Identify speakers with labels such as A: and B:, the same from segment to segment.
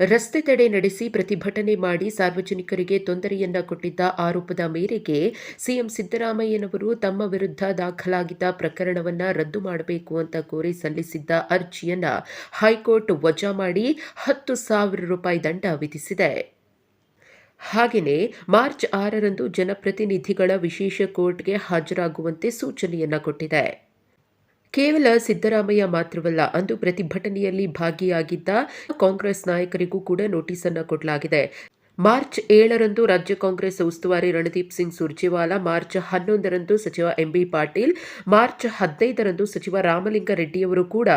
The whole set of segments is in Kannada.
A: ರಸ್ತೆ ತಡೆ ನಡೆಸಿ ಪ್ರತಿಭಟನೆ ಮಾಡಿ ಸಾರ್ವಜನಿಕರಿಗೆ ತೊಂದರೆಯನ್ನ ಕೊಟ್ಟಿದ್ದ ಆರೋಪದ ಮೇರೆಗೆ ಸಿಎಂ ಸಿದ್ದರಾಮಯ್ಯನವರು ತಮ್ಮ ವಿರುದ್ಧ ದಾಖಲಾಗಿದ್ದ ಪ್ರಕರಣವನ್ನ ರದ್ದು ಮಾಡಬೇಕು ಅಂತ ಕೋರಿ ಸಲ್ಲಿಸಿದ್ದ ಅರ್ಜಿಯನ್ನ ಹೈಕೋರ್ಟ್ ವಜಾ ಮಾಡಿ ಹತ್ತು ಸಾವಿರ ರೂಪಾಯಿ ದಂಡ ವಿಧಿಸಿದೆ. ಹಾಗೆಯೇ ಮಾರ್ಚ್ ಆರರಂದು ಜನಪ್ರತಿನಿಧಿಗಳ ವಿಶೇಷ ಕೋರ್ಟ್ಗೆ ಹಾಜರಾಗುವಂತೆ ಸೂಚನೆಯನ್ನ ಕೊಟ್ಟಿದೆ. ಕೇವಲ ಸಿದ್ದರಾಮಯ್ಯ ಮಾತ್ರವಲ್ಲ, ಅಂದು ಪ್ರತಿಭಟನೆಯಲ್ಲಿ ಭಾಗಿಯಾಗಿದ್ದ ಕಾಂಗ್ರೆಸ್ ನಾಯಕರಿಗೂ ಕೂಡ ನೋಟಿಸ್ ಅನ್ನು ಕೊಡಲಾಗಿದೆ. ಮಾರ್ಚ್ ಏಳರಂದು ರಾಜ್ಯ ಕಾಂಗ್ರೆಸ್ ಉಸ್ತುವಾರಿ ರಣದೀಪ್ ಸಿಂಗ್ ಸುರ್ಜೇವಾಲಾ, ಮಾರ್ಚ್ ಹನ್ನೊಂದರಂದು ಸಚಿವ ಎಂಬಿ ಪಾಟೀಲ್, ಮಾರ್ಚ್ ಹದಿನೈದರಂದು ಸಚಿವ ರಾಮಲಿಂಗಾರೆಡ್ಡಿಯವರು ಕೂಡ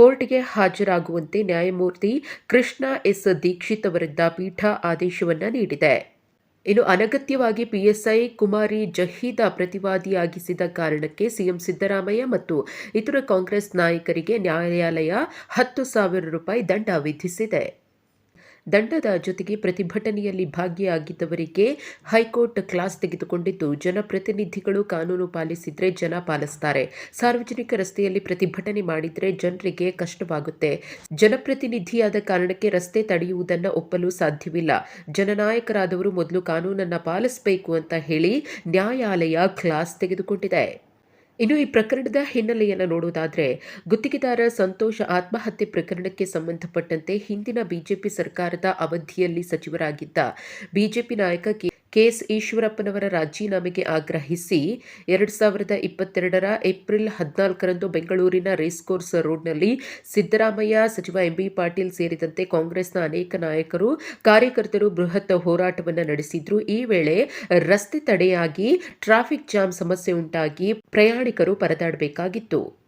A: ಕೋರ್ಟ್ಗೆ ಹಾಜರಾಗುವಂತೆ ನ್ಯಾಯಮೂರ್ತಿ ಕೃಷ್ಣ ಎಸ್ ದೀಕ್ಷಿತ್ ಅವರಿದ್ದ ಪೀಠ ಆದೇಶವನ್ನು ನೀಡಿದೆ. ಇನ್ನು ಅನಗತ್ಯವಾಗಿ ಪಿಎಸ್ಐ ಕುಮಾರಿ ಜಹೀದ ಪ್ರತಿವಾದಿಯಾಗಿಸಿದ ಕಾರಣಕ್ಕೆ ಸಿಎಂ ಸಿದ್ದರಾಮಯ್ಯ ಮತ್ತು ಇತರ ಕಾಂಗ್ರೆಸ್ ನಾಯಕರಿಗೆ ನ್ಯಾಯಾಲಯ ಹತ್ತು ಸಾವಿರ ರೂಪಾಯಿ ದಂಡ ವಿಧಿಸಿದೆ. ದಂಡದ ಜೊತೆಗೆ ಪ್ರತಿಭಟನೆಯಲ್ಲಿ ಭಾಗಿಯಾಗಿದ್ದವರಿಗೆ ಹೈಕೋರ್ಟ್ ಕ್ಲಾಸ್ ತೆಗೆದುಕೊಂಡಿದ್ದು, ಜನಪ್ರತಿನಿಧಿಗಳು ಕಾನೂನು ಪಾಲಿಸಿದ್ರೆ ಜನ ಪಾಲಿಸ್ತಾರೆ. ಸಾರ್ವಜನಿಕ ರಸ್ತೆಯಲ್ಲಿ ಪ್ರತಿಭಟನೆ ಮಾಡಿದ್ರೆ ಜನರಿಗೆ ಕಷ್ಟವಾಗುತ್ತೆ. ಜನಪ್ರತಿನಿಧಿಯಾದ ಕಾರಣಕ್ಕೆ ರಸ್ತೆ ತಡೆಯುವುದನ್ನು ಒಪ್ಪಲು ಸಾಧ್ಯವಿಲ್ಲ. ಜನನಾಯಕರಾದವರು ಮೊದಲು ಕಾನೂನನ್ನು ಪಾಲಿಸಬೇಕು ಅಂತ ಹೇಳಿ ನ್ಯಾಯಾಲಯ ಕ್ಲಾಸ್ ತೆಗೆದುಕೊಂಡಿದೆ. ಇನ್ನು ಈ ಪ್ರಕರಣದ ಹಿನ್ನೆಲೆಯನ್ನು ನೋಡುವುದಾದರೆ, ಗುತ್ತಿಗೆದಾರ ಸಂತೋಷ ಆತ್ಮಹತ್ಯೆ ಪ್ರಕರಣಕ್ಕೆ ಸಂಬಂಧಪಟ್ಟಂತೆ ಹಿಂದಿನ ಬಿಜೆಪಿ ಸರ್ಕಾರದ ಅವಧಿಯಲ್ಲಿ ಸಚಿವರಾಗಿದ್ದ ಬಿಜೆಪಿ ನಾಯಕ ಕೆ. ಕೆಎಸ್ ಈಶ್ವರಪ್ಪನವರ ರಾಜೀನಾಮೆಗೆ ಆಗ್ರಹಿಸಿ ಎರಡು ಸಾವಿರದ ಇಪ್ಪತ್ತೆರಡರ ಏಪ್ರಿಲ್ ಹದಿನಾಲ್ಕರಂದು ಬೆಂಗಳೂರಿನ ರೇಸ್ ಕೋರ್ಸ್ ರೋಡ್ನಲ್ಲಿ ಸಿದ್ದರಾಮಯ್ಯ, ಸಚಿವ ಎಂಬಿ ಪಾಟೀಲ್ ಸೇರಿದಂತೆ ಕಾಂಗ್ರೆಸ್ನ ಅನೇಕ ನಾಯಕರು, ಕಾರ್ಯಕರ್ತರು ಬೃಹತ್ ಹೋರಾಟವನ್ನು ನಡೆಸಿದ್ರು. ಈ ವೇಳೆ ರಸ್ತೆ ತಡೆಯಾಗಿ ಟ್ರಾಫಿಕ್ ಜಾಮ್ ಸಮಸ್ಯೆ ಉಂಟಾಗಿ ಪ್ರಯಾಣಿಕರು ಪರದಾಡಬೇಕಾಗಿತ್ತು.